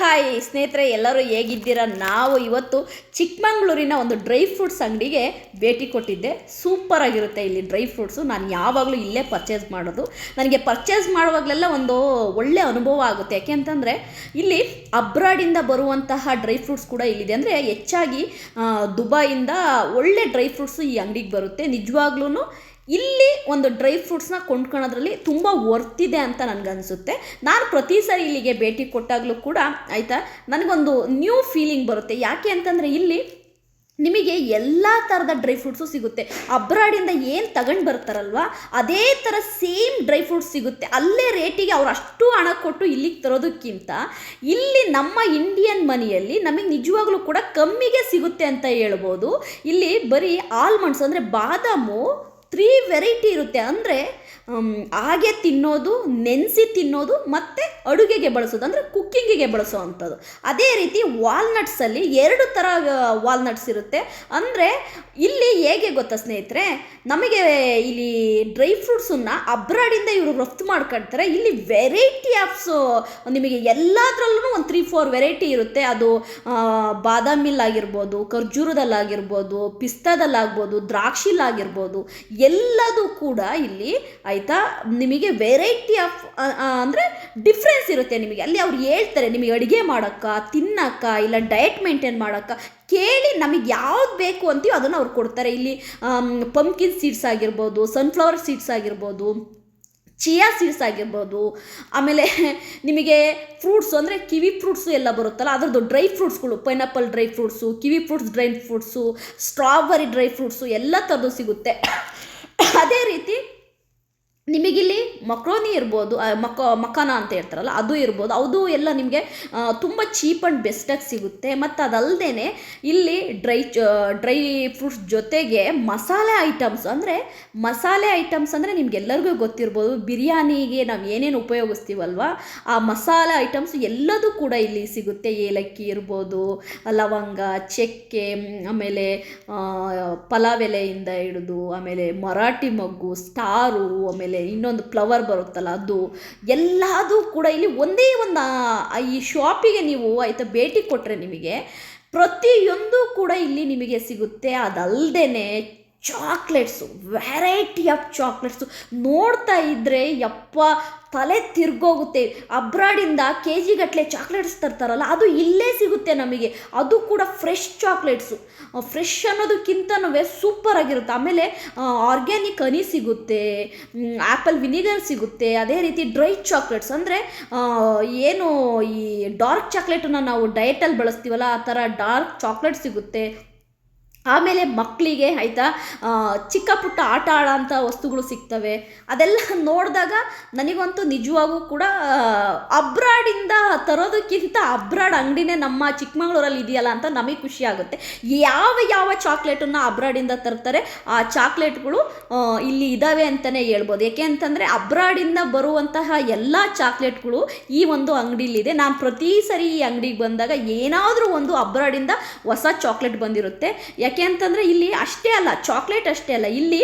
Hi ಸ್ನೇಹಿತರೆ, ಎಲ್ಲರೂ ಹೇಗಿದ್ದೀರಾ? ನಾವು ಇವತ್ತು ಚಿಕ್ಕಮಂಗ್ಳೂರಿನ ಒಂದು ಡ್ರೈ ಫ್ರೂಟ್ಸ್ ಅಂಗಡಿಗೆ ಭೇಟಿ ಕೊಟ್ಟಿದ್ದೆ. ಸೂಪರ್ ಆಗಿರುತ್ತೆ ಇಲ್ಲಿ ಡ್ರೈ ಫ್ರೂಟ್ಸು. ನಾನು ಯಾವಾಗಲೂ ಇಲ್ಲೇ ಪರ್ಚೇಸ್ ಮಾಡೋದು. ನನಗೆ ಪರ್ಚೇಸ್ ಮಾಡುವಾಗಲೆಲ್ಲ ಒಂದು ಒಳ್ಳೆ ಅನುಭವ ಆಗುತ್ತೆ. ಯಾಕೆ ಅಂತಂದರೆ, ಇಲ್ಲಿ ಅಬ್ರಾಡಿಂದ ಬರುವಂತಹ ಡ್ರೈ ಫ್ರೂಟ್ಸ್ ಕೂಡ ಇಲ್ಲಿದೆ. ಅಂದರೆ ಹೆಚ್ಚಾಗಿ ದುಬೈಯಿಂದ ಒಳ್ಳೆ ಡ್ರೈ ಫ್ರೂಟ್ಸು ಈ ಅಂಗಡಿಗೆ ಬರುತ್ತೆ. ನಿಜವಾಗ್ಲೂ ಇಲ್ಲಿ ಒಂದು ಡ್ರೈ ಫ್ರೂಟ್ಸ್ನ ಕೊಂಡ್ಕೊಳ್ಳೋದ್ರಲ್ಲಿ ತುಂಬ ಇದೆ ಅಂತ ನನಗನ್ಸುತ್ತೆ. ನಾನು ಪ್ರತಿ ಸಾರಿ ಇಲ್ಲಿಗೆ ಭೇಟಿ ಕೊಟ್ಟಾಗಲೂ ಕೂಡ ಆಯಿತಾ, ನನಗೊಂದು ನ್ಯೂ ಫೀಲಿಂಗ್ ಬರುತ್ತೆ. ಯಾಕೆ ಅಂತಂದರೆ ಇಲ್ಲಿ ನಿಮಗೆ ಎಲ್ಲ ಥರದ ಡ್ರೈ ಫ್ರೂಟ್ಸು ಸಿಗುತ್ತೆ. ಅಬ್ರಾಡಿಂದ ಏನು ತಗೊಂಡು ಬರ್ತಾರಲ್ವ, ಅದೇ ಥರ ಸೇಮ್ ಡ್ರೈ ಫ್ರೂಟ್ಸ್ ಸಿಗುತ್ತೆ. ಅಲ್ಲೇ ರೇಟಿಗೆ ಅವ್ರು ಅಷ್ಟು ಹಣ ಕೊಟ್ಟು ಇಲ್ಲಿಗೆ ತರೋದಕ್ಕಿಂತ ಇಲ್ಲಿ ನಮ್ಮ ಇಂಡಿಯನ್ ಮನಿಯಲ್ಲಿ ನಮಗೆ ನಿಜವಾಗ್ಲೂ ಕೂಡ ಕಮ್ಮಿಗೆ ಸಿಗುತ್ತೆ ಅಂತ ಹೇಳ್ಬೋದು. ಇಲ್ಲಿ ಬರೀ ಆಲ್ಮಂಡ್ಸ್ ಅಂದರೆ ಬಾದಾಮು ತ್ರೀ ವೆರೈಟಿ ಇರುತ್ತೆ. ಅಂದರೆ ಹಾಗೆ ತಿನ್ನೋದು ನೆನೆಸಿ ತಿನ್ನೋದು ಮತ್ತು ಅಡುಗೆಗೆ ಬಳಸೋದು. ಅಂದರೆ ಕುಕ್ಕಿಂಗಿಗೆ ಬಳಸೋ ಅಂಥದ್ದು ಅದೇ ರೀತಿ ವಾಲ್ನಟ್ಸಲ್ಲಿ ಎರಡು ಥರ ವಾಲ್ನಟ್ಸ್ ಇರುತ್ತೆ. ಅಂದರೆ ಇಲ್ಲಿ ಹೇಗೆ ಗೊತ್ತಾ ಸ್ನೇಹಿತರೆ ನಮಗೆ ಇಲ್ಲಿ ಡ್ರೈ ಫ್ರೂಟ್ಸನ್ನು ಅಬ್ರಾಡಿಂದ ಇವರು ರಫ್ತು ಮಾಡ್ಕೊಳ್ತಾರೆ ಇಲ್ಲಿ ವೆರೈಟಿ ಆಫ್ಸು ನಿಮಗೆ ಎಲ್ಲದರಲ್ಲೂ ಒಂದು ತ್ರೀ ಫೋರ್ ವೆರೈಟಿ ಇರುತ್ತೆ. ಅದು ಆ, ಬಾದಾಮಿಲ್ ಆಗಿರ್ಬೋದು ಖರ್ಜೂರದಲ್ಲಾಗಿರ್ಬೋದು ಪಿಸ್ತಾದಲ್ಲಾಗ್ಬೋದು ದ್ರಾಕ್ಷಿಲಾಗಿರ್ಬೋದು ಎಲ್ಲದೂ ಕೂಡ ಇಲ್ಲಿ ಆಯಿತಾ, ನಿಮಗೆ ವೆರೈಟಿ ಆಫ್ ಅಂದರೆ ಡಿಫ್ರೆನ್ಸ್ ಇರುತ್ತೆ ನಿಮಗೆ. ಅಲ್ಲಿ ಅವ್ರು ಹೇಳ್ತಾರೆ, ನಿಮಗೆ ಅಡುಗೆ ಮಾಡೋಕ್ಕ, ತಿನ್ನಕ್ಕ, ಇಲ್ಲ ಡಯಟ್ ಮೇಂಟೈನ್ ಮಾಡೋಕ್ಕ, ಕೇಳಿ ನಮಗೆ ಯಾವ್ದು ಬೇಕು ಅಂತೀವೋ ಅದನ್ನು ಅವ್ರು ಕೊಡ್ತಾರೆ. ಇಲ್ಲಿ ಪಂಪ್ಕಿನ್ ಸೀಡ್ಸ್ ಆಗಿರ್ಬೋದು ಸನ್ಫ್ಲವರ್ ಸೀಡ್ಸ್ ಆಗಿರ್ಬೋದು ಚಿಯಾ ಸೀಡ್ಸ್ ಆಗಿರ್ಬೋದು, ಆಮೇಲೆ ನಿಮಗೆ ಫ್ರೂಟ್ಸು ಅಂದರೆ ಕಿವಿ ಫ್ರೂಟ್ಸು ಎಲ್ಲ ಬರುತ್ತಲ್ಲ, ಅದರದ್ದು dry ಫ್ರೂಟ್ಸ್ಗಳು pineapple dry fruits kiwi fruits dry fruits strawberry dry fruits ಎಲ್ಲ ಥರದ್ದು ಸಿಗುತ್ತೆ. ಅದೇ ರೀತಿ ನಿಮಗಿಲ್ಲಿ ಮಕ್ರೋನಿ ಇರ್ಬೋದು ಮಕ, ಮಕಾನ ಅಂತ ಹೇಳ್ತಾರಲ್ಲ, ಅದು ಇರ್ಬೋದು. ಅದು ಎಲ್ಲ ನಿಮಗೆ ತುಂಬ ಚೀಪ್ ಆ್ಯಂಡ್ ಬೆಸ್ಟಾಗಿ ಸಿಗುತ್ತೆ. ಮತ್ತು ಅದಲ್ಲದೆ ಇಲ್ಲಿ ಡ್ರೈ ಡ್ರೈ ಫ್ರೂಟ್ಸ್ ಜೊತೆಗೆ ಮಸಾಲೆ ಐಟಮ್ಸ್ ಅಂದರೆ, ಮಸಾಲೆ ಐಟಮ್ಸ್ ಅಂದರೆ ನಿಮ್ಗೆಲ್ಲರಿಗೂ ಗೊತ್ತಿರ್ಬೋದು. ಬಿರಿಯಾನಿಗೆ ನಾವು ಏನೇನು ಉಪಯೋಗಿಸ್ತೀವಲ್ವ, ಆ ಮಸಾಲೆ ಐಟಮ್ಸ್ ಎಲ್ಲದೂ ಕೂಡ ಇಲ್ಲಿ ಸಿಗುತ್ತೆ. ಏಲಕ್ಕಿ ಇರ್ಬೋದು, ಲವಂಗ, ಚಕ್ಕೆ ಆಮೇಲೆ ಪಲಾವ್ ಎಲೆಯಿಂದ ಹಿಡಿದು, ಆಮೇಲೆ ಮರಾಠಿ ಮಗ್ಗು, ಸ್ಟಾರು, ಆಮೇಲೆ ಇನ್ನೊಂದು ಫ್ಲವರ್ ಬರುತ್ತಲ್ಲ ಅದು, ಎಲ್ಲದೂ ಕೂಡ ಇಲ್ಲಿ ಒಂದೇ ಒಂದು ಈ ಶಾಪಿಗೆ ನೀವು ಆಯಿತಾ ಭೇಟಿ ಕೊಟ್ಟರೆ ನಿಮಗೆ, ಪ್ರತಿಯೊಂದು ಕೂಡ ಇಲ್ಲಿ ನಿಮಗೆ ಸಿಗುತ್ತೆ. ಅದಲ್ಲದೆ ಚಾಕ್ಲೇಟ್ಸು, ವೆರೈಟಿ ಆಫ್ ಚಾಕ್ಲೇಟ್ಸು. ನೋಡ್ತಾ ಇದ್ದರೆ ಯಪ್ಪ, ತಲೆ ತಿರ್ಗೋಗುತ್ತೆ. ಅಬ್ರಾಡಿಂದ ಕೆ ಜಿಗಟ್ಟಲೆ ಚಾಕ್ಲೇಟ್ಸ್ ತರ್ತಾರಲ್ಲ, ಅದು ಇಲ್ಲೇ ಸಿಗುತ್ತೆ ನಮಗೆ. ಅದು ಕೂಡ ಫ್ರೆಶ್ ಚಾಕ್ಲೇಟ್ಸು. ಫ್ರೆಶ್ ಅನ್ನೋದಕ್ಕಿಂತನೂ ಸೂಪರ್ ಆಗಿರುತ್ತೆ. ಆಮೇಲೆ ಆರ್ಗ್ಯಾನಿಕ್ ಹನಿ ಸಿಗುತ್ತೆ ಆ್ಯಪಲ್ ವಿನಿಗರ್ ಸಿಗುತ್ತೆ, ಅದೇ ರೀತಿ ಡ್ರೈ ಚಾಕ್ಲೇಟ್ಸ್. ಅಂದರೆ ಏನು ಈ ಡಾರ್ಕ್ ಚಾಕ್ಲೇಟನ್ನು ನಾವು ಡಯಟಲ್ಲಿ ಬಳಸ್ತೀವಲ್ಲ, ಆ ಥರ ಡಾರ್ಕ್ ಚಾಕ್ಲೇಟ್ ಸಿಗುತ್ತೆ. ಆಮೇಲೆ ಮಕ್ಕಳಿಗೆ ಆಯಿತಾ ಚಿಕ್ಕ ಪುಟ್ಟ ಆಟ ಆಡೋಂಥ ವಸ್ತುಗಳು ಸಿಗ್ತವೆ. ಅದೆಲ್ಲ ನೋಡಿದಾಗ ನನಗಂತೂ ನಿಜವಾಗೂ ಕೂಡ ಅಬ್ರಾಡಿಂದ ತರೋದಕ್ಕಿಂತ ಅಬ್ರಾಡ್ ಅಂಗಡಿನೇ ನಮ್ಮ ಚಿಕ್ಕಮಗಳೂರಲ್ಲಿ ಇದೆಯಲ್ಲ ಅಂತ ನಮಗೆ ಖುಷಿ ಆಗುತ್ತೆ. ಯಾವ ಯಾವ ಚಾಕ್ಲೇಟನ್ನು ಅಬ್ರಾಡಿಂದ ತರ್ತಾರೆ, ಆ ಚಾಕ್ಲೇಟ್ಗಳು ಇಲ್ಲಿ ಇದ್ದಾವೆ ಅಂತಲೇ ಹೇಳ್ಬೋದು. ಯಾಕೆ ಅಂತಂದರೆ ಅಬ್ರಾಡಿಂದ ಬರುವಂತಹ ಎಲ್ಲ ಚಾಕ್ಲೇಟ್ಗಳು ಈ ಒಂದು ಅಂಗಡಿಲಿದೆ ನಾನು ಪ್ರತಿ ಸರಿ ಈ ಅಂಗಡಿಗೆ ಬಂದಾಗ ಏನಾದರೂ ಒಂದು ಅಬ್ರಾಡಿಂದ ಹೊಸ ಚಾಕ್ಲೇಟ್ ಬಂದಿರುತ್ತೆ. ಯಾಕೆ ಅಂತಂದರೆ ಇಲ್ಲಿ ಅಷ್ಟೇ ಅಲ್ಲ ಚಾಕ್ಲೇಟ್ ಅಷ್ಟೇ ಅಲ್ಲ, ಇಲ್ಲಿ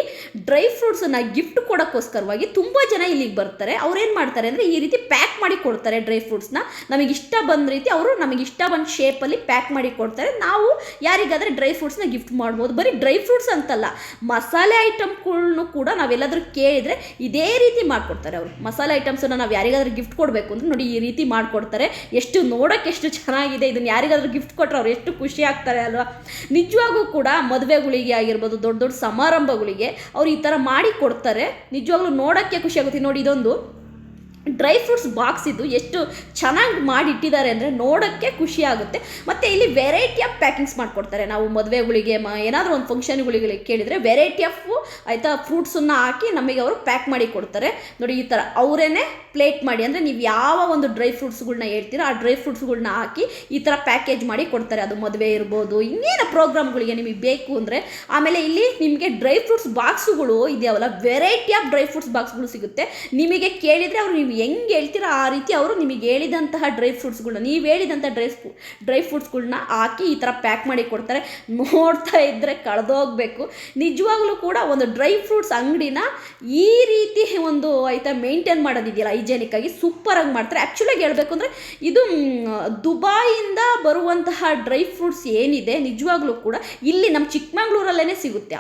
ಡ್ರೈ ಫ್ರೂಟ್ಸನ್ನು ಗಿಫ್ಟ್ ಕೊಡೋಕ್ಕೋಸ್ಕರವಾಗಿ ತುಂಬ ಜನ ಇಲ್ಲಿಗೆ ಬರ್ತಾರೆ. ಅವ್ರೇನು ಮಾಡ್ತಾರೆ ಅಂದರೆ ಈ ರೀತಿ ಪ್ಯಾಕ್ ಮಾಡಿ ಕೊಡ್ತಾರೆ ಡ್ರೈ ಫ್ರೂಟ್ಸ್ನ ನಮಗೆ ಇಷ್ಟ ಬಂದ ರೀತಿ ಅವರು ನಮಗೆ ಇಷ್ಟ ಬಂದ ಶೇಪಲ್ಲಿ ಪ್ಯಾಕ್ ಮಾಡಿ ಕೊಡ್ತಾರೆ. ನಾವು ಯಾರಿಗಾದರೆ ಡ್ರೈ ಫ್ರೂಟ್ಸ್ನ ಗಿಫ್ಟ್ ಮಾಡ್ಬೋದು. ಬರೀ ಡ್ರೈ ಫ್ರೂಟ್ಸ್ ಅಂತಲ್ಲ, ಮಸಾಲೆ ಐಟಮ್ಗಳ್ನು ಕೂಡ ನಾವೆಲ್ಲಾದರೂ ಕೇಳಿದರೆ ಇದೇ ರೀತಿ ಮಾಡಿಕೊಡ್ತಾರೆ ಅವರು. ಮಸಾಲೆ ಐಟಮ್ಸನ್ನು ನಾವು ಯಾರಿಗಾದರೂ ಗಿಫ್ಟ್ ಕೊಡಬೇಕು ಅಂದರೆ ನೋಡಿ ಈ ರೀತಿ ಮಾಡಿಕೊಡ್ತಾರೆ. ಎಷ್ಟು ನೋಡೋಕ್ಕೆ ಎಷ್ಟು ಚೆನ್ನಾಗಿದೆ ಇದನ್ನು ಯಾರಿಗಾದರೂ ಗಿಫ್ಟ್ ಕೊಟ್ಟರೆ ಅವ್ರು ಎಷ್ಟು ಖುಷಿ ಆಗ್ತಾರೆ ಅಲ್ವಾ? ನಿಜವಾಗೂ ಕೂಡ ಮದುವೆಗಳಿಗೆ ಆಗಿರ್ಬೋದು, ದೊಡ್ಡ ದೊಡ್ಡ ಸಮಾರಂಭಗಳಿಗೆ ಅವ್ರು ಈ ಥರ ಮಾಡಿ ಕೊಡ್ತಾರೆ. ನಿಜವಾಗ್ಲೂ ನೋಡೋಕ್ಕೆ ಖುಷಿ ಆಗುತ್ತೆ. ನೋಡಿ, ಇದೊಂದು ಡ್ರೈ ಫ್ರೂಟ್ಸ್ ಬಾಕ್ಸ್ ಇದು ಎಷ್ಟು ಚೆನ್ನಾಗಿ ಮಾಡಿಟ್ಟಿದ್ದಾರೆ ಅಂದರೆ ನೋಡೋಕ್ಕೆ ಖುಷಿ ಆಗುತ್ತೆ. ಮತ್ತು ಇಲ್ಲಿ ವೆರೈಟಿ ಆಫ್ ಪ್ಯಾಕಿಂಗ್ಸ್ ಮಾಡಿಕೊಡ್ತಾರೆ. ನಾವು ಮದುವೆಗಳಿಗೆ, ಮ, ಏನಾದರೂ ಒಂದು ಫಂಕ್ಷನ್ಗಳಿಗೆ ಕೇಳಿದರೆ ವೆರೈಟಿ ಆಫ್ ಆಯಿತಾ ಫ್ರೂಟ್ಸನ್ನು ಹಾಕಿ ನಮಗೆ ಅವರು ಪ್ಯಾಕ್ ಮಾಡಿ ಕೊಡ್ತಾರೆ. ನೋಡಿ, ಈ ಥರ ಅವರೇ ಪ್ಲೇಟ್ ಮಾಡಿ, ಅಂದರೆ ನೀವು ಯಾವ ಒಂದು ಡ್ರೈ ಫ್ರೂಟ್ಸ್ಗಳನ್ನ ಹೇಳ್ತೀರೋ, ಆ ಡ್ರೈ ಫ್ರೂಟ್ಸ್ಗಳನ್ನ ಹಾಕಿ ಈ ಥರ ಪ್ಯಾಕೇಜ್ ಮಾಡಿ ಕೊಡ್ತಾರೆ. ಅದು ಮದುವೆ ಇರ್ಬೋದು, ಇನ್ನೇನು ಪ್ರೋಗ್ರಾಮ್ಗಳಿಗೆ ನಿಮಗೆ ಬೇಕು ಅಂದರೆ, ಆಮೇಲೆ ಇಲ್ಲಿ ನಿಮಗೆ ಡ್ರೈ ಫ್ರೂಟ್ಸ್ ಬಾಕ್ಸುಗಳು ಇದೆಯವಲ್ಲ ವೆರೈಟಿ ಆಫ್ ಡ್ರೈ ಫ್ರೂಟ್ಸ್ ಬಾಕ್ಸ್ಗಳು ಸಿಗುತ್ತೆ. ನಿಮಗೆ ಕೇಳಿದರೆ ಅವರು ನೀವು ಹೆಂಗೆ ಹೇಳ್ತೀರೋ ಆ ರೀತಿ ಅವರು ನಿಮಗೆ ಹೇಳಿದಂತಹ ಡ್ರೈ ಫ್ರೂಟ್ಸ್ಗಳನ್ನ ನೀವು ಹೇಳಿದಂಥ ಡ್ರೈ ಫ್ರೂ ಡ್ರೈ ಫ್ರೂಟ್ಸ್ಗಳನ್ನ ಹಾಕಿ ಈ ಥರ ಪ್ಯಾಕ್ ಮಾಡಿ ಕೊಡ್ತಾರೆ. ನೋಡ್ತಾ ಇದ್ದರೆ ಕಳೆದೋಗ್ಬೇಕು. ನಿಜವಾಗ್ಲೂ ಕೂಡ ಒಂದು ಡ್ರೈ ಫ್ರೂಟ್ಸ್ ಅಂಗಡಿನ ಈ ರೀತಿ ಒಂದು ಆಯಿತಾ ಮೇಂಟೈನ್ ಮಾಡೋದಿದೆಯಲ್ಲ ಹೈಜೆನಿಕ್ಕಾಗಿ ಸೂಪರಾಗಿ ಮಾಡ್ತಾರೆ. ಆ್ಯಕ್ಚುಲಾಗಿ ಹೇಳಬೇಕು ಅಂದರೆ ಇದು ದುಬಾಯಿಂದ ಬರುವಂತಹ ಡ್ರೈ ಫ್ರೂಟ್ಸ್ ಏನಿದೆ ನಿಜವಾಗ್ಲೂ ಕೂಡ ಇಲ್ಲಿ ನಮ್ಮ ಚಿಕ್ಕಮಂಗ್ಳೂರಲ್ಲೇ ಸಿಗುತ್ತೆ.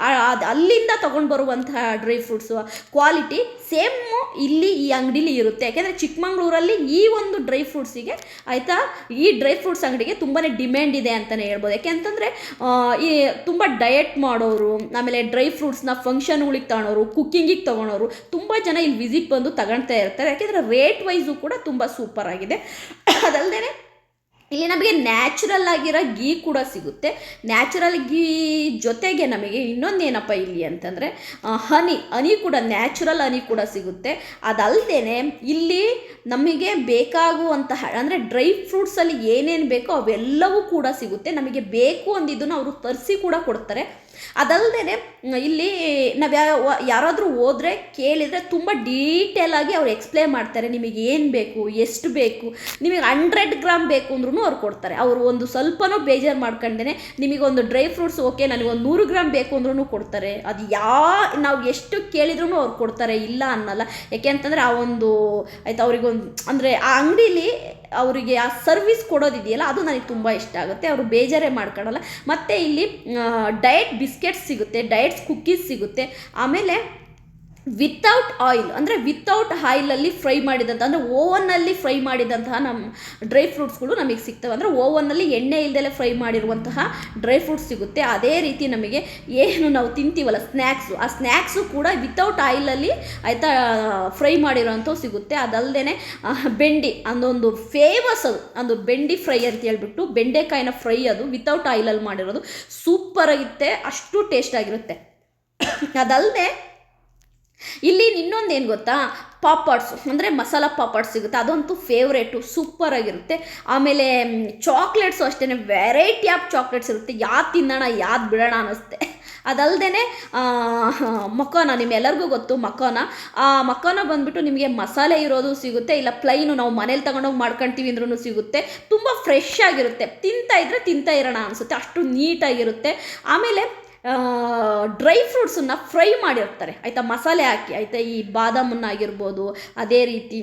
ಅಲ್ಲಿಂದ ತೊಗೊಂಡು ಬರುವಂತಹ ಡ್ರೈ ಫ್ರೂಟ್ಸು ಕ್ವಾಲಿಟಿ ಸೇಮು ಇಲ್ಲಿ ಈ ಅಂಗಡಿಲಿ ಇರುತ್ತೆ. ಯಾಕೆಂದರೆ ಚಿಕ್ಕಮಂಗ್ಳೂರಲ್ಲಿ ಈ ಒಂದು ಡ್ರೈ ಫ್ರೂಟ್ಸಿಗೆ ಆಯಿತಾ? ಈ ಡ್ರೈ ಫ್ರೂಟ್ಸ್ ಅಂಗಡಿಗೆ ತುಂಬಾ ಡಿಮ್ಯಾಂಡ್ ಇದೆ ಅಂತಲೇ ಹೇಳ್ಬೋದು. ಯಾಕೆಂತಂದರೆ ಈ ತುಂಬ ಡಯಟ್ ಮಾಡೋರು, ಆಮೇಲೆ ಡ್ರೈ ಫ್ರೂಟ್ಸ್ನ ಫಂಕ್ಷನ್ಗಳಿಗೆ ತಗೊಳೋರು ಕುಕ್ಕಿಂಗಿಗೆ ತೊಗೊಳೋರು ತುಂಬ ಜನ ಇಲ್ಲಿ ವಿಸಿಟ್ ಬಂದು ತಗೊಳ್ತಾ ಇರ್ತಾರೆ. ಯಾಕೆಂದರೆ ರೇಟ್ ವೈಸು ಕೂಡ ತುಂಬ ಸೂಪರ್ ಆಗಿದೆ. ಅದಲ್ಲದೆ ಇಲ್ಲಿ ನಮಗೆ ನ್ಯಾಚುರಲ್ ಆಗಿರೋ ಗೀ ಕೂಡ ಸಿಗುತ್ತೆ. ನ್ಯಾಚುರಲ್ ಗೀ ಜೊತೆಗೆ ನಮಗೆ ಇನ್ನೊಂದೇನಪ್ಪ ಇಲ್ಲಿ ಅಂತಂದರೆ ಹನಿ ಹನಿ ಕೂಡ ನ್ಯಾಚುರಲ್ ಹನಿ ಕೂಡ ಸಿಗುತ್ತೆ. ಅದಲ್ಲದೆ ಇಲ್ಲಿ ನಮಗೆ ಬೇಕಾಗುವಂತಹ, ಅಂದರೆ ಡ್ರೈ ಫ್ರೂಟ್ಸಲ್ಲಿ ಏನೇನು ಬೇಕೋ ಅವೆಲ್ಲವೂ ಕೂಡ ಸಿಗುತ್ತೆ. ನಮಗೆ ಬೇಕು ಅಂದಿದ್ದನ್ನು ಅವರು ತರಿಸಿ ಕೂಡ ಕೊಡ್ತಾರೆ. ಅದಲ್ಲದೆ ಇಲ್ಲಿ ನಾವು ಯಾವ ಯಾರಾದರೂ ಹೋದರೆ ಕೇಳಿದರೆ ತುಂಬ ಡೀಟೇಲಾಗಿ ಅವ್ರು ಎಕ್ಸ್ಪ್ಲೇನ್ ಮಾಡ್ತಾರೆ ನಿಮಗೆ ಏನು ಬೇಕು, ಎಷ್ಟು ಬೇಕು, ನಿಮಗೆ ಹಂಡ್ರೆಡ್ ಗ್ರಾಮ್ ಬೇಕು ಅಂದ್ರೂ ಅವ್ರು ಕೊಡ್ತಾರೆ. ಅವರು ಒಂದು ಸ್ವಲ್ಪನೂ ಬೇಜಾರು ಮಾಡ್ಕೊಂಡೇ ನಿಮಗೊಂದು ಡ್ರೈ ಫ್ರೂಟ್ಸ್ ಓಕೆ, ನನಗೆ ಒಂದು ನೂರು ಗ್ರಾಮ್ ಬೇಕು ಅಂದ್ರೂ ಕೊಡ್ತಾರೆ. ಅದು ಯಾ, ನಾವು ಎಷ್ಟು ಕೇಳಿದ್ರೂ ಅವ್ರು ಕೊಡ್ತಾರೆ, ಇಲ್ಲ ಅನ್ನಲ್ಲ. ಯಾಕೆ ಅಂತಂದರೆ ಆ ಒಂದು, ಆಯ್ತು ಅವ್ರಿಗೊಂದು ಅಂದರೆ ಆ ಅಂಗಡೀಲಿ ಅವರಿಗೆ ಆ ಸರ್ವಿಸ್ ಕೊಡೋದಿದೆಯಲ್ಲ, ಅದು ನನಗೆ ತುಂಬ ಇಷ್ಟ ಆಗುತ್ತೆ. ಅವರು ಬೇಜಾರೇ ಮಾಡ್ಕೊಳ್ಳಲ್ಲ ಮತ್ತು ಇಲ್ಲಿ ಡಯಟ್ ಬಿಸ್ಕೆಟ್ಸ್ ಸಿಗುತ್ತೆ ಡಯಟ್ಸ್ ಕುಕ್ಕೀಸ್ ಸಿಗುತ್ತೆ. ಆಮೇಲೆ ವಿತೌಟ್ ಆಯಿಲ್ ಅಂದರೆ ವಿತೌಟ್ ಆಯಿಲಲ್ಲಿ ಫ್ರೈ ಮಾಡಿದಂಥ ಅಂದರೆ ಓವನ್ನಲ್ಲಿ ಫ್ರೈ ಮಾಡಿದಂತಹ ನಮ್ಮ ಡ್ರೈ ಫ್ರೂಟ್ಸ್ಗಳು ನಮಗೆ ಸಿಗ್ತವೆ. ಅಂದರೆ ಓವನ್ನಲ್ಲಿ ಎಣ್ಣೆ ಇಲ್ದಲೆ ಫ್ರೈ ಮಾಡಿರುವಂತಹ ಡ್ರೈ ಫ್ರೂಟ್ಸ್ ಸಿಗುತ್ತೆ. ಅದೇ ರೀತಿ ನಮಗೆ ಏನು ನಾವು ತಿಂತೀವಲ್ಲ ಸ್ನ್ಯಾಕ್ಸು ಆ ಸ್ನ್ಯಾಕ್ಸು ಕೂಡ ವಿತೌಟ್ ಆಯಿಲಲ್ಲಿ ಆಯಿತಾ ಫ್ರೈ ಮಾಡಿರೋಂಥವು ಸಿಗುತ್ತೆ. ಅದಲ್ಲದೆ ಬೆಂಡಿ, ಅದೊಂದು ಫೇಮಸ್ ಅದು, ಒಂದು ಬೆಂಡಿ ಫ್ರೈ ಅಂತ ಹೇಳ್ಬಿಟ್ಟು, ಬೆಂಡೆಕಾಯಿನ ಫ್ರೈ ಅದು ವಿತೌಟ್ ಆಯಿಲಲ್ಲಿ ಮಾಡಿರೋದು. ಸೂಪರ್ ಆಗಿರುತ್ತೆ ಅಷ್ಟು ಟೇಸ್ಟ್ ಆಗಿರುತ್ತೆ. ಅದಲ್ಲದೆ ಇಲ್ಲಿ ಇನ್ನೊಂದು ಏನು ಗೊತ್ತಾ? ಪಾಪಡ್ಸ್ ಅಂದರೆ ಮಸಾಲ ಪಾಪಡ್ಸ್ ಸಿಗುತ್ತೆ. ಅದಂತೂ ಫೇವ್ರೇಟು ಸೂಪರಾಗಿರುತ್ತೆ ಆಮೇಲೆ ಚಾಕ್ಲೇಟ್ಸು ಅಷ್ಟೇ ವೆರೈಟಿ ಆಫ್ ಚಾಕ್ಲೇಟ್ಸ್ ಇರುತ್ತೆ. ಯಾವ್ದು ತಿನ್ನೋಣ ಯಾವ್ದು ಬಿಡೋಣ ಅನ್ನಿಸುತ್ತೆ. ಅದಲ್ಲದೆ ಮಕೋನ ನಿಮ್ಮೆಲ್ಲರಿಗೂ ಗೊತ್ತು ಮಕೋನ ಆ ಮಕೋನ ಬಂದುಬಿಟ್ಟು ನಿಮಗೆ ಮಸಾಲೆ ಇರೋದು ಸಿಗುತ್ತೆ. ಇಲ್ಲ ಪ್ಲೈನು ನಾವು ಮನೇಲಿ ತಗೊಂಡೋಗಿ ಮಾಡ್ಕೊಳ್ತೀವಿ ಅಂದ್ರೂ ಸಿಗುತ್ತೆ. ತುಂಬ ಫ್ರೆಶ್ ಆಗಿರುತ್ತೆ. ತಿಂತಾ ಇದ್ರೆ ತಿಂತಾ ಇರೋಣ ಅನಿಸುತ್ತೆ ಅಷ್ಟು ನೀಟಾಗಿರುತ್ತೆ ಆಮೇಲೆ ಡ್ರೈ ಫ್ರೂಟ್ಸನ್ನು ಫ್ರೈ ಮಾಡಿರ್ತಾರೆ. ಆಯಿತಾ ಮಸಾಲೆ ಹಾಕಿ ಆಯಿತಾ ಈ ಬಾದಾಮನ್ನಾಗಿರ್ಬೋದು ಅದೇ ರೀತಿ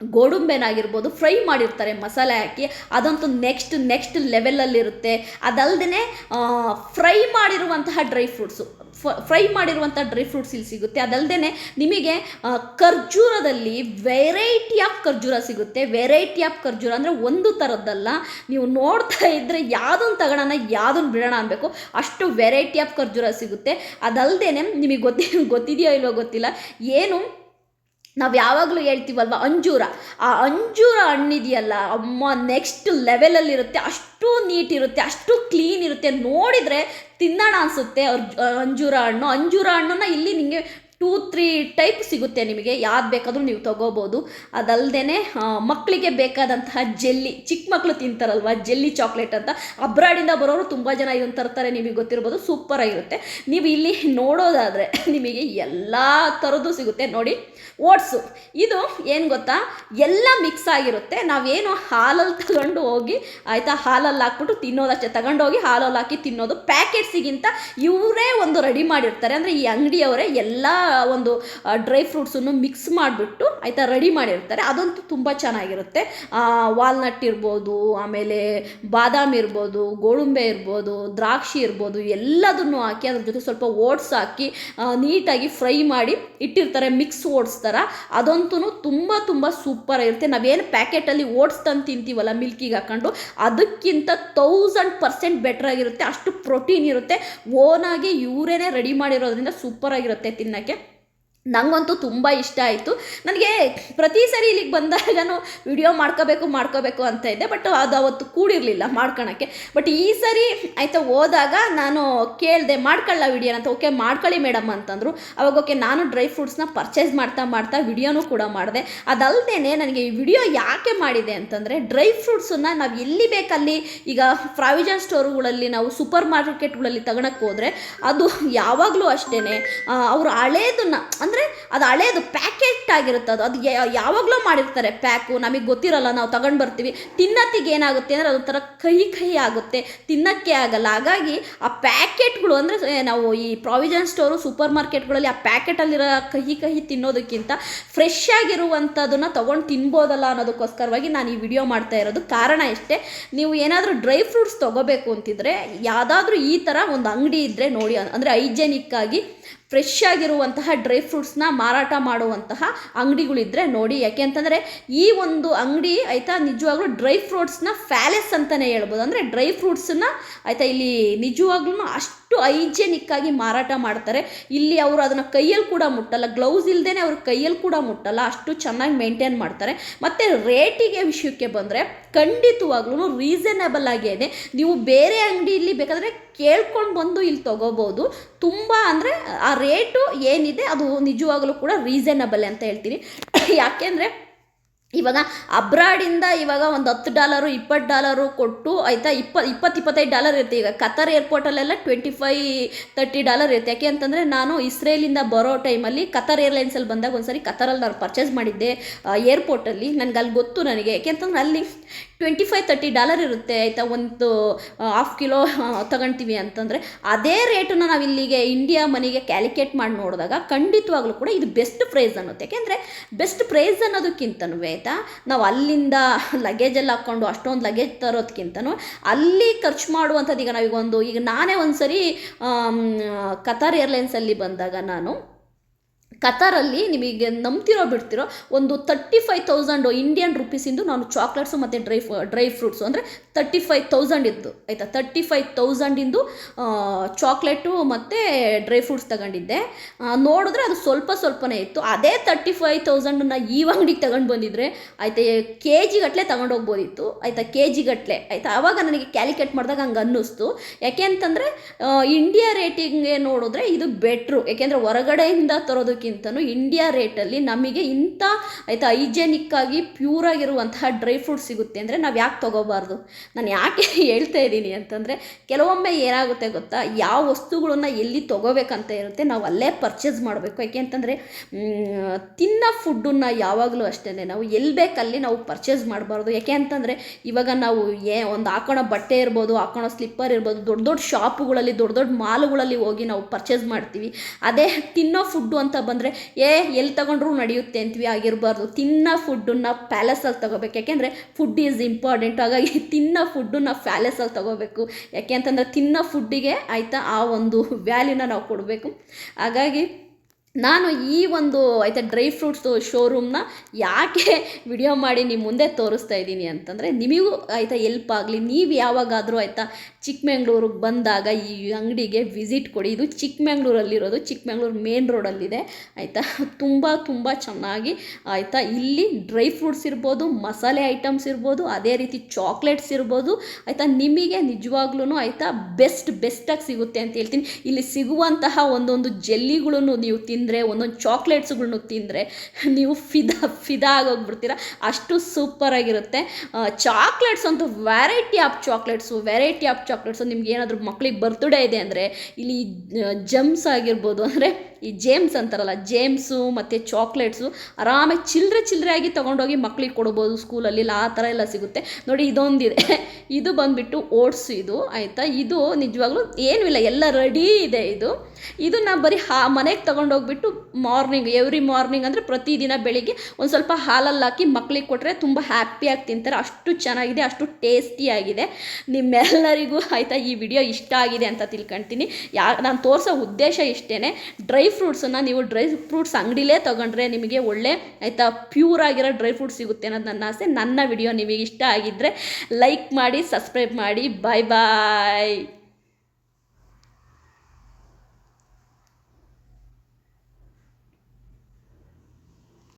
ಗೋಡಂಬೆನಾಗಿರ್ಬೋದು, ಫ್ರೈ ಮಾಡಿರ್ತಾರೆ ಮಸಾಲೆ ಹಾಕಿ. ಅದಂತೂ ನೆಕ್ಸ್ಟ್ ನೆಕ್ಸ್ಟ್ ಲೆವೆಲಲ್ಲಿರುತ್ತೆ ಅದಲ್ಲದೆ ಫ್ರೈ ಮಾಡಿರುವಂತಹ ಡ್ರೈ ಫ್ರೂಟ್ಸು ಫ್ರೈ ಮಾಡಿರುವಂಥ ಡ್ರೈ ಫ್ರೂಟ್ಸ್ ಇಲ್ಲಿ ಸಿಗುತ್ತೆ. ಅದಲ್ಲದೆ ನಿಮಗೆ ಖರ್ಜೂರದಲ್ಲಿ ವೆರೈಟಿ ಆಫ್ ಖರ್ಜೂರ ಸಿಗುತ್ತೆ. ವೆರೈಟಿ ಆಫ್ ಖರ್ಜೂರ ಅಂದರೆ ಒಂದು ಥರದ್ದಲ್ಲ ನೀವು ನೋಡ್ತಾ ಇದ್ದರೆ ಯಾವುದನ್ನು ತಗೊಳ್ಳೋಣ ಯಾವುದನ್ನು ಬಿಡೋಣ ಅನ್ಬೇಕು. ಅಷ್ಟು ವೆರೈಟಿ ಆಫ್ ಖರ್ಜೂರ ಸಿಗುತ್ತೆ. ಅದಲ್ಲದೆ ನಿಮಗೆ ಗೊತ್ತಿ, ಗೊತ್ತಿದೆಯೋ ಇಲ್ವೋ ಗೊತ್ತಿಲ್ಲ. ಏನು ನಾವು ಯಾವಾಗಲೂ ಹೇಳ್ತೀವಲ್ವ, ಅಂಜೂರ. ಆ ಅಂಜೂರ ಹಣ್ಣಿದೆಯಲ್ಲ, ಅಮ್ಮ ನೆಕ್ಸ್ಟ್ ಲೆವೆಲಲ್ಲಿರುತ್ತೆ ಅಷ್ಟು ನೀಟ್ ಇರುತ್ತೆ, ಅಷ್ಟು ಕ್ಲೀನ್ ಇರುತ್ತೆ. ನೋಡಿದರೆ ತಿನ್ನೋಣ ಅನಿಸುತ್ತೆ ಅವ್ರ, ಅಂಜೂರ ಹಣ್ಣು. ಅಂಜೂರ ಹಣ್ಣನ್ನ ಇಲ್ಲಿ ನಿಮಗೆ ಟೂ ತ್ರೀ ಟೈಪ್ ಸಿಗುತ್ತೆ ನಿಮಗೆ, ಯಾವ್ದು ಬೇಕಾದರೂ ನೀವು ತಗೋಬೋದು. ಅದಲ್ಲದೆ ಮಕ್ಕಳಿಗೆ ಬೇಕಾದಂತಹ ಜೆಲ್ಲಿ ಚಿಕ್ಕ ಮಕ್ಕಳು ತಿಂತಾರಲ್ವ, ಜೆಲ್ಲಿ ಚಾಕ್ಲೇಟ್ ಅಂತ, ಅಬ್ರಾಡಿಂದ ಬರೋರು ತುಂಬ ಜನ ಇದನ್ನು ತರ್ತಾರೆ, ನಿಮಗೆ ಗೊತ್ತಿರ್ಬೋದು ಸೂಪರಾಗಿರುತ್ತೆ ನೀವು ಇಲ್ಲಿ ನೋಡೋದಾದರೆ ನಿಮಗೆ ಎಲ್ಲ ಥರದ್ದು ಸಿಗುತ್ತೆ. ನೋಡಿ, ಓಟ್ಸು. ಇದು ಏನು ಗೊತ್ತಾ? ಎಲ್ಲ ಮಿಕ್ಸ್ ಆಗಿರುತ್ತೆ. ನಾವೇನು ಹಾಲಲ್ಲಿ ತಗೊಂಡು ಹೋಗಿ, ಆಯಿತಾ ಹಾಲಲ್ಲಿ ಹಾಕ್ಬಿಟ್ಟು ತಿನ್ನೋದಷ್ಟೇ ತಗೊಂಡೋಗಿ ಹಾಲಲ್ಲಿ ಹಾಕಿ ತಿನ್ನೋದು ಪ್ಯಾಕೆಟ್ಸಿಗಿಂತ ಇವರೇ ಒಂದು ರೆಡಿ ಮಾಡಿರ್ತಾರೆ. ಅಂದರೆ ಈ ಅಂಗಡಿಯವರೇ ಎಲ್ಲ ಒಂದು ಡ್ರೈ ಫ್ರೂಟ್ಸನ್ನು ಮಿಕ್ಸ್ ಮಾಡಿಬಿಟ್ಟು ಆಯಿತಾ ರೆಡಿ ಮಾಡಿರ್ತಾರೆ. ಅದಂತೂ ತುಂಬ ಚೆನ್ನಾಗಿರುತ್ತೆ. ವಾಲ್ನಟ್ ಇರ್ಬೋದು, ಆಮೇಲೆ ಬಾದಾಮಿ ಇರ್ಬೋದು, ಗೋಡಂಬೆ ಇರ್ಬೋದು, ದ್ರಾಕ್ಷಿ ಇರ್ಬೋದು, ಎಲ್ಲದನ್ನು ಹಾಕಿ ಅದ್ರ ಜೊತೆ ಸ್ವಲ್ಪ ಓಟ್ಸ್ ಹಾಕಿ ನೀಟಾಗಿ ಫ್ರೈ ಮಾಡಿ ಇಟ್ಟಿರ್ತಾರೆ ಮಿಕ್ಸ್ ಓಟ್ಸ್ ಥರ. ಅದಂತೂ ತುಂಬ ತುಂಬ ಸೂಪರ್ ಆಗಿರುತ್ತೆ. ನಾವೇನು ಪ್ಯಾಕೆಟಲ್ಲಿ ಓಟ್ಸ್ ತಂದು ತಿಂತೀವಲ್ಲ, ಮಿಲ್ಕಿಗೆ ಹಾಕೊಂಡು, ಅದಕ್ಕಿಂತ ತೌಸಂಡ್ ಪರ್ಸೆಂಟ್ ಬೆಟರ್ ಆಗಿರುತ್ತೆ. ಅಷ್ಟು ಪ್ರೋಟೀನ್ ಇರುತ್ತೆ. ಓನಾಗಿ ಇವರೇನೆ ರೆಡಿ ಮಾಡಿರೋದ್ರಿಂದ ಸೂಪರ್ ಆಗಿರುತ್ತೆ ತಿನ್ನೋಕ್ಕೆ. ನನಗಂತೂ ತುಂಬ ಇಷ್ಟ ಆಯಿತು. ನನಗೆ ಪ್ರತಿ ಸರಿ ಇಲ್ಲಿಗೆ ಬಂದಾಗನೂ ವಿಡಿಯೋ ಮಾಡ್ಕೋಬೇಕು ಮಾಡ್ಕೋಬೇಕು ಅಂತ ಇದ್ದೆ. ಬಟ್ ಅದು ಅವತ್ತು ಕೂಡಿರಲಿಲ್ಲ ಮಾಡ್ಕೊಳಕ್ಕೆ ಬಟ್ ಈ ಸರಿ ಆಯಿತಾ ಹೋದಾಗ ನಾನು ಕೇಳಿದೆ, ಮಾಡ್ಕೊಳ್ಳ ವಿಡಿಯೋನ ಅಂತ, ಓಕೆ, ಮಾಡ್ಕೊಳ್ಳಿ ಮೇಡಮ್ ಅಂತಂದರು. ಅವಾಗ, ಓಕೆ, ನಾನು ಡ್ರೈ ಫ್ರೂಟ್ಸ್ನ ಪರ್ಚೇಸ್ ಮಾಡ್ತಾ ಮಾಡ್ತಾ ವಿಡಿಯೋನೂ ಕೂಡ ಮಾಡಿದೆ. ಅದಲ್ಲದೆ ನನಗೆ ಈ ವಿಡಿಯೋ ಯಾಕೆ ಮಾಡಿದೆ ಅಂತಂದರೆ ಡ್ರೈ ಫ್ರೂಟ್ಸನ್ನು ನಾವು ಎಲ್ಲಿ ಬೇಕಲ್ಲಿ ಈಗ ಪ್ರಾವಿಜನ್ ಸ್ಟೋರ್ಗಳಲ್ಲಿ ನಾವು ಸೂಪರ್ ಮಾರ್ಕೆಟ್ಗಳಲ್ಲಿ ತಗೊಳಕ್ಕೆ ಹೋದರೆ, ಅದು ಯಾವಾಗಲೂ ಅಷ್ಟೇ ಅವರು ಹಳೇದನ್ನ ಅಂದರೆ ಅದು ಹಳೇದು ಪ್ಯಾಕೆಟ್ ಆಗಿರುತ್ತೆ ಅದು. ಅದು ಯಾವಾಗಲೂ ಮಾಡಿರ್ತಾರೆ ಪ್ಯಾಕು ನಮಗೆ ಗೊತ್ತಿರಲ್ಲ, ನಾವು ತಗೊಂಡು ಬರ್ತೀವಿ. ತಿನ್ನತ್ತಿಗೆ ಏನಾಗುತ್ತೆ ಅಂದರೆ ಅದೊಂಥರ ಕಹಿ ಕಹಿ ಆಗುತ್ತೆ. ತಿನ್ನಕ್ಕೆ ಆಗಲ್ಲ. ಹಾಗಾಗಿ ಆ ಪ್ಯಾಕೆಟ್ಗಳು ಅಂದರೆ ನಾವು ಈ ಪ್ರಾವಿಜನ್ ಸ್ಟೋರು ಸೂಪರ್ ಮಾರ್ಕೆಟ್ಗಳಲ್ಲಿ ಆ ಪ್ಯಾಕೆಟಲ್ಲಿರೋ ಕಹಿ ಕಹಿ ತಿನ್ನೋದಕ್ಕಿಂತ ಫ್ರೆಶ್ ಆಗಿರುವಂಥದ್ದನ್ನು ತೊಗೊಂಡು ತಿನ್ಬೋದಲ್ಲ ಅನ್ನೋದಕ್ಕೋಸ್ಕರವಾಗಿ ನಾನು ಈ ವಿಡಿಯೋ ಮಾಡ್ತಾ ಇರೋದು. ಕಾರಣ ಇಷ್ಟೇ ನೀವು ಏನಾದರೂ ಡ್ರೈ ಫ್ರೂಟ್ಸ್ ತೊಗೋಬೇಕು ಅಂತಿದ್ರೆ ಯಾವುದಾದ್ರೂ ಈ ಥರ ಒಂದು ಅಂಗಡಿ ಇದ್ದರೆ ನೋಡಿ. ಅಂದರೆ ಹೈಜೆನಿಕ್ ಆಗಿ ಫ್ರೆಶ್ ಆಗಿರುವಂತಹ ಡ್ರೈ ಫ್ರೂಟ್ಸ್ನ ಮಾರಾಟ ಮಾಡುವಂತಹ ಅಂಗಡಿಗಳಿದ್ರೆ ನೋಡಿ. ಯಾಕೆ ಅಂತಂದರೆ ಈ ಒಂದು ಅಂಗಡಿ ಆಯಿತಾ ನಿಜವಾಗ್ಲೂ ಡ್ರೈ ಫ್ರೂಟ್ಸ್ನ ಫ್ಯಾಲೆಸ್ ಅಂತಲೇ ಹೇಳ್ಬೋದು. ಅಂದರೆ ಡ್ರೈ ಫ್ರೂಟ್ಸನ್ನ ಆಯಿತಾ ಇಲ್ಲಿ ನಿಜವಾಗ್ಲೂ ಅಷ್ಟು ಹೈಜೆನಿಕ್ ಆಗಿ ಮಾರಾಟ ಮಾಡ್ತಾರೆ. ಇಲ್ಲಿ ಅವರು ಅದನ್ನು ಕೈಯಲ್ಲಿ ಕೂಡ ಮುಟ್ಟಲ್ಲ ಗ್ಲೌಸ್ ಇಲ್ಲದೇ ಅವರು ಕೈಯಲ್ಲಿ ಕೂಡ ಮುಟ್ಟಲ್ಲ, ಅಷ್ಟು ಚೆನ್ನಾಗಿ ಮೇಂಟೈನ್ ಮಾಡ್ತಾರೆ. ಮತ್ತು ರೇಟಿಗೆ ವಿಷಯಕ್ಕೆ ಬಂದರೆ ಖಂಡಿತವಾಗ್ಲೂ ರೀಸನಬಲ್ ಆಗೇ ನೀವು ಬೇರೆ ಅಂಗಡಿಯಲ್ಲಿ ಬೇಕಾದರೆ ಕೇಳ್ಕೊಂಡು ಬಂದು ಇಲ್ಲಿ ತೊಗೋಬೋದು. ತುಂಬ ಅಂದರೆ ಆ ರೇಟು ಏನಿದೆ ಅದು ನಿಜವಾಗಲೂ ಕೂಡ ರೀಸನಬಲ್ ಅಂತ ಹೇಳ್ತೀನಿ. ಯಾಕೆಂದರೆ ಇವಾಗ ಅಬ್ರಾಡಿಂದ ಇವಾಗ ಒಂದು ಹತ್ತು ಡಾಲರು, ಇಪ್ಪತ್ತು ಡಾಲರು ಕೊಟ್ಟು ಆಯಿತಾ, ಇಪ್ಪ, ಇಪ್ಪತ್ತು, ಇಪ್ಪತ್ತೈದು ಡಾಲರ್ ಇರುತ್ತೆ. ಈಗ ಕತಾರ್ ಏರ್ಪೋರ್ಟಲ್ಲೆಲ್ಲ ಟ್ವೆಂಟಿ ಫೈ ತರ್ಟಿ ಡಾಲರ್ ಇರುತ್ತೆ. ಯಾಕೆ ಅಂತಂದರೆ ನಾನು ಇಸ್ರೇಲಿಂದ ಬರೋ ಟೈಮಲ್ಲಿ ಕತಾರ್ ಏರ್ಲೈನ್ಸಲ್ಲಿ ಬಂದಾಗ ಒಂದ್ಸರಿ ಕತಾರಲ್ಲಿ ನಾನು ಪರ್ಚೇಸ್ ಮಾಡಿದ್ದೆ ಏರ್ಪೋರ್ಟಲ್ಲಿ ನನಗೆ ಅಲ್ಲಿ. ಗೊತ್ತು ನನಗೆ. ಯಾಕೆ ಅಂತಂದ್ರೆ ಅಲ್ಲಿ ಟ್ವೆಂಟಿ ಫೈವ್ ತರ್ಟಿ ಡಾಲರ್ ಇರುತ್ತೆ, ಆಯಿತಾ? ಒಂದು ಹಾಫ್ ಕಿಲೋ ತಗೊಳ್ತೀವಿ ಅಂತಂದರೆ, ಅದೇ ರೇಟನ್ನು ನಾವು ಇಲ್ಲಿಗೆ ಇಂಡಿಯಾ ಮನಿಗೆ ಕ್ಯಾಲ್ಕುಲೇಟ್ ಮಾಡಿ ನೋಡಿದಾಗ ಖಂಡಿತವಾಗ್ಲೂ ಕೂಡ ಇದು ಬೆಸ್ಟ್ ಪ್ರೈಸ್ ಅನ್ನುತ್ತೆ. ಯಾಕೆಂದರೆ ಬೆಸ್ಟ್ ಪ್ರೈಸ್ ಅನ್ನೋದಕ್ಕಿಂತನೂ, ಆಯಿತಾ? ನಾವು ಅಲ್ಲಿಂದ ಲಗೇಜಲ್ಲಿ ಹಾಕ್ಕೊಂಡು ಅಷ್ಟೊಂದು ಲಗೇಜ್ ತರೋದಕ್ಕಿಂತನೂ ಅಲ್ಲಿ ಖರ್ಚು ಮಾಡುವಂಥದ್ದು ಈಗ ನಾವೀಗ ಒಂದು, ಈಗ ನಾನೇ ಒಂದು ಸರಿ ಕತಾರ್ ಏರ್ಲೈನ್ಸಲ್ಲಿ ಬಂದಾಗ ನಾನು ಕತಾರಲ್ಲಿ ನಿಮಗೆ ನಂಬ್ತಿರೋ ಬಿಡ್ತಿರೋ ಒಂದು ತರ್ಟಿ ಫೈವ್ ತೌಸಂಡು ಇಂಡಿಯನ್ ರುಪೀಸಿಂದು ನಾನು ಚಾಕ್ಲೇಟ್ಸು ಮತ್ತು ಡ್ರೈ ಡ್ರೈ ಫ್ರೂಟ್ಸು ಅಂದರೆ ತರ್ಟಿ ಫೈವ್ ತೌಸಂಡ್ ಇತ್ತು ಆಯಿತಾ ತರ್ಟಿ ಫೈವ್ ತೌಸಂಡಿಂದು ಚಾಕ್ಲೇಟು ಮತ್ತು ಡ್ರೈ ಫ್ರೂಟ್ಸ್ ತಗೊಂಡಿದ್ದೆ. ನೋಡಿದ್ರೆ ಅದು ಸ್ವಲ್ಪ ಸ್ವಲ್ಪನೇ ಇತ್ತು. ಅದೇ ತರ್ಟಿ ಫೈವ್ ತೌಸಂಡನ್ನ ಈ ಅಂಗಡಿಗೆ ತಗೊಂಡು ಬಂದಿದ್ರೆ, ಆಯಿತಾ ಕೆ ಜಿಗಟ್ಟಲೆ ತಗೊಂಡು ಹೋಗ್ಬೋದಿತ್ತು. ಆಯಿತಾ ಕೆ ಜಿಗಟ್ಟಲೆ ಆಯಿತಾ? ಆವಾಗ ನನಗೆ ಕ್ಯಾಲ್ಕುಲೇಟ್ ಮಾಡಿದಾಗ ಹಂಗೆ ಅನ್ನಿಸ್ತು. ಯಾಕೆ ಅಂತಂದರೆ ಇಂಡಿಯಾ ರೇಟಿಂಗ್ಗೆ ನೋಡಿದ್ರೆ ಇದು ಬೆಟ್ರು ಯಾಕೆಂದರೆ ಹೊರಗಡೆಯಿಂದ ತರೋದಕ್ಕಿಂತನೂ ಇಂಡಿಯಾ ರೇಟಲ್ಲಿ ನಮಗೆ ಇಂಥ, ಆಯಿತಾ ಹೈಜೆನಿಕ್ಕಾಗಿ ಪ್ಯೂರಾಗಿರುವಂತಹ ಡ್ರೈ ಫ್ರೂಟ್ಸ್ ಸಿಗುತ್ತೆ ಅಂದರೆ ನಾವು ಯಾಕೆ ತೊಗೋಬಾರ್ದು? ನಾನು ಯಾಕೆ ಹೇಳ್ತಾ ಇದ್ದೀನಿ ಅಂತಂದರೆ ಕೆಲವೊಮ್ಮೆ ಏನಾಗುತ್ತೆ ಗೊತ್ತಾ? ಯಾವ ವಸ್ತುಗಳನ್ನ ಎಲ್ಲಿ ತೊಗೋಬೇಕಂತ ಇರುತ್ತೆ ನಾವು ಅಲ್ಲೇ ಪರ್ಚೇಸ್ ಮಾಡಬೇಕು. ಯಾಕೆ ಅಂತಂದರೆ ತಿನ್ನೋ ಫುಡ್ಡನ್ನು ಯಾವಾಗಲೂ ಅಷ್ಟೇ ನಾವು ಎಲ್ಲಿ ಬೇಕಲ್ಲಿ ನಾವು ಪರ್ಚೇಸ್ ಮಾಡಬಾರ್ದು. ಯಾಕೆ ಅಂತಂದರೆ, ಇವಾಗ ನಾವು ಏ, ಒಂದು ಹಾಕೋಣೋ ಬಟ್ಟೆ ಇರ್ಬೋದು, ಹಾಕೋಣೋ ಸ್ಲಿಪ್ಪರ್ ಇರ್ಬೋದು, ದೊಡ್ಡ ದೊಡ್ಡ ಶಾಪುಗಳಲ್ಲಿ, ದೊಡ್ಡ ದೊಡ್ಡ ಮಾಲುಗಳಲ್ಲಿ ಹೋಗಿ ನಾವು ಪರ್ಚೇಸ್ ಮಾಡ್ತೀವಿ. ಅದೇ ತಿನ್ನೋ ಫುಡ್ಡು ಅಂತ ಬಂದರೆ, ಏ ಎಲ್ಲಿ ತಗೊಂಡ್ರೂ ನಡೆಯುತ್ತೆ ಅಂತೀವಿ, ಆಗಿರಬಾರ್ದು. ತಿನ್ನೋ ಫುಡ್ಡನ್ನು ಪ್ಯಾಲೇಸಲ್ಲಿ ತಗೋಬೇಕು. ಯಾಕೆಂದರೆ ಫುಡ್ ಈಸ್ ಇಂಪಾರ್ಟೆಂಟ್ ಹಾಗಾಗಿ ತಿನ್ನೋ ಫುಡ್ಡನ್ನ ಪ್ಯಾಲೇಸಲ್ಲಿ ತಗೋಬೇಕು. ಯಾಕೆ ಅಂತಂದರೆ ತಿನ್ನೋ ಫುಡ್ಡಿಗೆ ಆಯಿತಾ ಆ ಒಂದು ವ್ಯಾಲ್ಯೂನ ನಾವು ಕೊಡಬೇಕು. ಹಾಗಾಗಿ ನಾನು ಈ ಒಂದು ಆಯಿತಾ ಡ್ರೈ ಫ್ರೂಟ್ಸು ಶೋರೂಮ್ನ ಯಾಕೆ ವಿಡಿಯೋ ಮಾಡಿ ನಿಮ್ಮ ಮುಂದೆ ತೋರಿಸ್ತಾ ಇದ್ದೀನಿ ಅಂತಂದರೆ, ನಿಮಗೂ ಆಯಿತಾ ಎಲ್ಪ್ ಆಗಲಿ. ನೀವು ಯಾವಾಗಾದರೂ ಆಯಿತಾ ಚಿಕ್ಕಮಂಗ್ಳೂರಿಗೆ ಬಂದಾಗ ಈ ಅಂಗಡಿಗೆ ವಿಸಿಟ್ ಕೊಡಿ. ಇದು ಚಿಕ್ಕಮಂಗ್ಳೂರಲ್ಲಿರೋದು, ಚಿಕ್ಕಮಂಗ್ಳೂರು ಮೇನ್ ರೋಡಲ್ಲಿದೆ ಆಯಿತಾ? ತುಂಬ ತುಂಬ ಚೆನ್ನಾಗಿ ಆಯಿತಾ. ಇಲ್ಲಿ ಡ್ರೈ ಫ್ರೂಟ್ಸ್ ಇರ್ಬೋದು, ಮಸಾಲೆ ಐಟಮ್ಸ್ ಇರ್ಬೋದು, ಅದೇ ರೀತಿ ಚಾಕ್ಲೇಟ್ಸ್ ಇರ್ಬೋದು, ಆಯಿತಾ? ನಿಮಗೆ ನಿಜವಾಗ್ಲೂ ಆಯಿತಾ ಬೆಸ್ಟ್ ಬೆಸ್ಟಾಗಿ ಸಿಗುತ್ತೆ ಅಂತ ಹೇಳ್ತೀನಿ. ಇಲ್ಲಿ ಸಿಗುವಂತಹ ಒಂದೊಂದು ಜೆಲ್ಲಿಗಳನ್ನು ನೀವು ತಿಂದರೆ, ಒಂದೊಂದು ಚಾಕ್ಲೇಟ್ಸ್ಗಳ್ನು ತಿಂದರೆ ನೀವು ಫಿದಾ ಫಿದಾ ಆಗೋಗ್ಬಿಡ್ತೀರ. ಅಷ್ಟು ಸೂಪರಾಗಿರುತ್ತೆ ಚಾಕ್ಲೇಟ್ಸ್ ಅಂತೂ variety of chocolates variety of chocolates ನಿಮ್ಗೆ ಏನಾದರೂ ಮಕ್ಳಿಗೆ ಬರ್ತ್ಡೇ ಇದೆ ಅಂದರೆ, ಇಲ್ಲಿ ಜಮ್ಸ್ ಆಗಿರ್ಬೋದು ಅಂದರೆ ಈ ಜೇಮ್ಸ್ ಅಂತಾರಲ್ಲ ಜೇಮ್ಸು ಮತ್ತು ಚಾಕ್ಲೇಟ್ಸು ಆರಾಮಾಗಿ ಚಿಲ್ಲರೆ ಚಿಲ್ಲರೆಯಾಗಿ ತೊಗೊಂಡೋಗಿ ಮಕ್ಳಿಗೆ ಕೊಡ್ಬೋದು ಸ್ಕೂಲಲ್ಲಿ ಆ ಥರ ಎಲ್ಲ ಸಿಗುತ್ತೆ. ನೋಡಿ ಇದೊಂದಿದೆ. ಇದು ಬಂದುಬಿಟ್ಟು ಓಟ್ಸ್ ಇದು, ಆಯಿತಾ? ಇದು ನಿಜವಾಗ್ಲೂ ಏನೂ ಇಲ್ಲ, ಎಲ್ಲ ರೆಡಿ ಇದೆ ಇದು. ಇದು ನಾವು ಬರೀ ಹಾ, ಮನೆಗೆ ತೊಗೊಂಡೋಗ್ಬಿಟ್ಟು ಮಾರ್ನಿಂಗ್ ಎವ್ರಿ ಮಾರ್ನಿಂಗ್ ಅಂದರೆ ಪ್ರತಿದಿನ ಬೆಳಿಗ್ಗೆ ಒಂದು ಸ್ವಲ್ಪ ಹಾಲಲ್ಲಿ ಹಾಕಿ ಮಕ್ಳಿಗೆ ಕೊಟ್ಟರೆ ತುಂಬ ಹ್ಯಾಪಿಯಾಗಿ ತಿಂತಾರೆ. ಅಷ್ಟು ಚೆನ್ನಾಗಿದೆ, ಅಷ್ಟು ಟೇಸ್ಟಿಯಾಗಿದೆ ನಿಮ್ಮೆಲ್ಲರಿಗೂ ಆಯಿತಾ ಈ ವಿಡಿಯೋ ಇಷ್ಟ ಆಗಿದೆ ಅಂತ ತಿಳ್ಕೊಳ್ತೀನಿ ಯಾ, ನಾನು ತೋರಿಸೋ ಉದ್ದೇಶ ಇಷ್ಟೇ ಡ್ರೈ ಫ್ರೂಟ್ಸನ್ನು ನೀವು ಡ್ರೈ ಫ್ರೂಟ್ಸ್ ಅಂಗಡಿಲೇ ತೊಗೊಂಡ್ರೆ ನಿಮಗೆ ಒಳ್ಳೆ ಆಯಿತಾ ಪ್ಯೂರ್ ಆಗಿರೋ ಡ್ರೈ ಫ್ರೂಟ್ಸ್ ಸಿಗುತ್ತೆ ಅನ್ನೋದು ನನ್ನ ಆಸೆ. ನನ್ನ ವಿಡಿಯೋ ನಿಮಗೆ ಇಷ್ಟ ಆಗಿದ್ದರೆ ಲೈಕ್ ಮಾಡಿ, ಸಬ್ಸ್ಕ್ರೈಬ್ ಮಾಡಿ. ಬಾಯ್ ಬಾಯ್